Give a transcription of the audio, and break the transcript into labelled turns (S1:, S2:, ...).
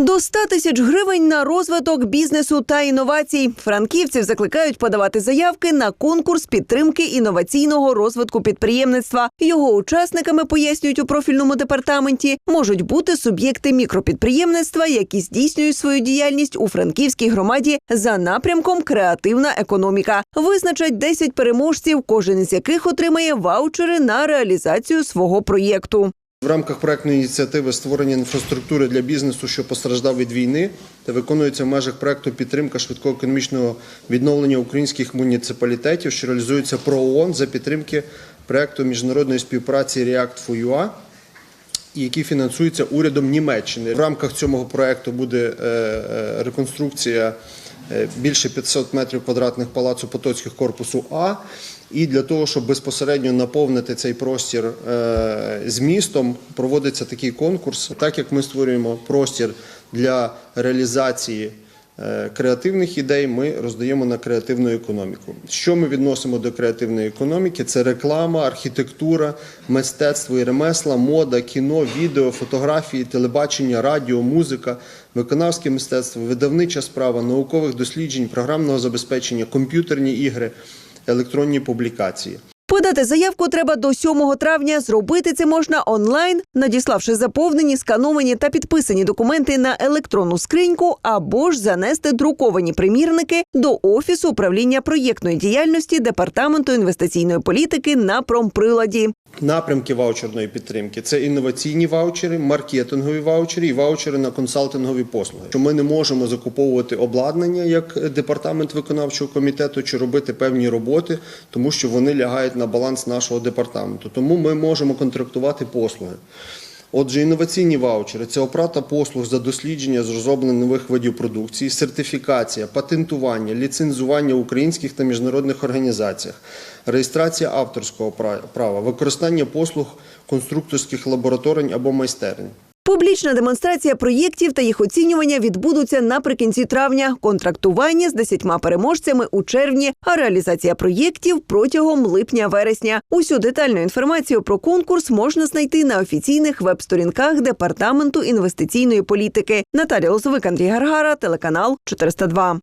S1: До 100 тисяч гривень на розвиток бізнесу та інновацій. Франківців закликають подавати заявки на конкурс підтримки інноваційного розвитку підприємництва. Його учасниками пояснюють у профільному департаменті можуть бути суб'єкти мікропідприємництва, які здійснюють свою діяльність у франківській громаді за напрямком креативна економіка. Визначать 10 переможців, кожен із яких отримає ваучери на реалізацію свого проєкту.
S2: В рамках проектної ініціативи створення інфраструктури для бізнесу, що постраждав від війни, та виконується в межах проекту підтримка швидкого економічного відновлення українських муніципалітетів, що реалізується про ООН за підтримки проекту міжнародної співпраці React for UA, який фінансується урядом Німеччини. В рамках цього проекту буде е, е, реконструкція більше 500 метрів квадратних палацу Потоцьких корпусу А. І для того, щоб безпосередньо наповнити цей простір з змістом, проводиться такий конкурс. Так як ми створюємо простір для реалізації е, креативних ідей, ми роздаємо на креативну економіку. Що ми відносимо до креативної економіки? Це реклама, архітектура, мистецтво і ремесла, мода, кіно, відео, фотографії, телебачення, радіо, музика, виконавське мистецтво, видавнича справа, наукових досліджень, програмного забезпечення, комп'ютерні ігри, електронні публікації.
S1: Подати заявку треба до 7 травня. Зробити це можна онлайн, надіславши заповнені, скановані та підписані документи на електронну скриньку або ж занести друковані примірники до офісу управління проєктної діяльності департаменту інвестиційної політики на промприладі.
S2: Напрямки ваучерної підтримки це інноваційні ваучери, маркетингові ваучери і ваучери на консалтингові послуги. Що ми не можемо закуповувати обладнання як департамент виконавчого комітету чи робити певні роботи, тому що вони лягають на баланс нашого департаменту. Тому ми можемо контрактувати послуги. Отже, інноваційні ваучери це оплата послуг за дослідження з нових видів продукції, сертифікація, патентування, ліцензування українських та міжнародних організаціях, реєстрація авторського права, використання послуг конструкторських лабораторій або майстерень.
S1: Публічна демонстрація проєктів та їх оцінювання відбудуться наприкінці травня. Контрактування з 10 переможцями у червні, а реалізація проєктів протягом липня-вересня. Усю детальну інформацію про конкурс можна знайти на офіційних веб-сторінках департаменту інвестиційної політики. Наталя Лозовик, Андрій Гаргара, телеканал 402.